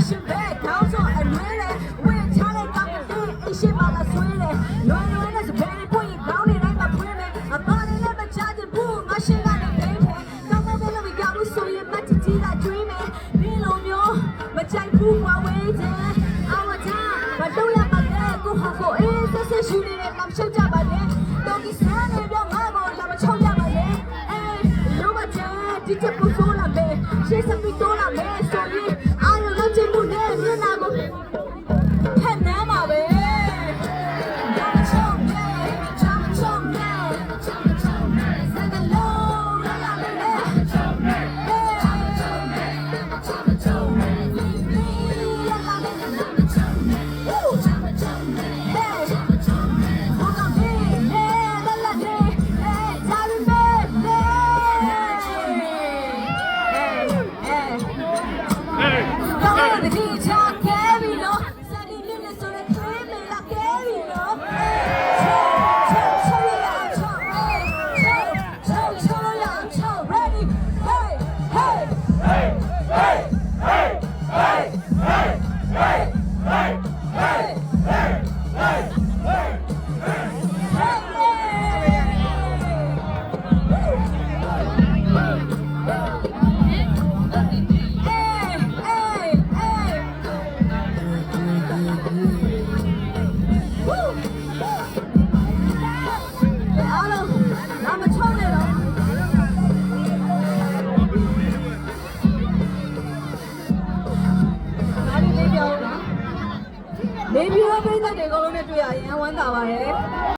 想买头像，爱买嘞，为了找你搞不定，一些麻辣水嘞。男人那是买你便宜，狗你来买便宜，啊，狗你来买吃的不，我吃干的肥的。干嘛为了回家无所谓，马子只在追命，为了妞，我吃不挂胃的。啊，我吃，我都要把钱给我花够，一到四十年的，咱们吃不完的，到几十年的，我够，咱们吃不完的。哎，我吃，直接不收。Hey! Hey! Hey! လေးပြီးတော့ပြိဿတွေကလုံးနဲ့တွေ့ရရင်ဝမ်းသာပါတယ်